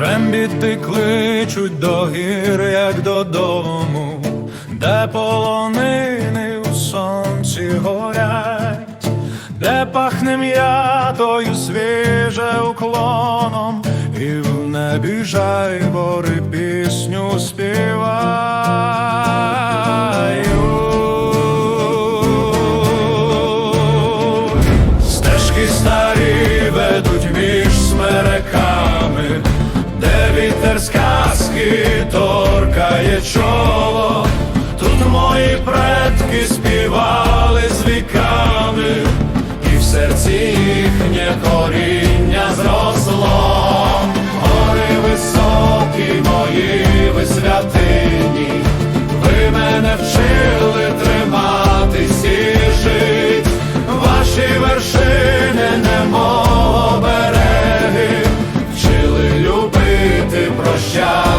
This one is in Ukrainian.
біди кличуть до гір, як додому, де полонини у сонці горять, де пахне м'ятою свіже уклоном, і в небі жайвори пісню співають. Стежки старі ведуть між смереками, де вітер сказки торкає чоло, тут мої предки співали з віками, і в серці їхнє коріння зросло, гори високі мої ви святині, ви мене вчили. прощай.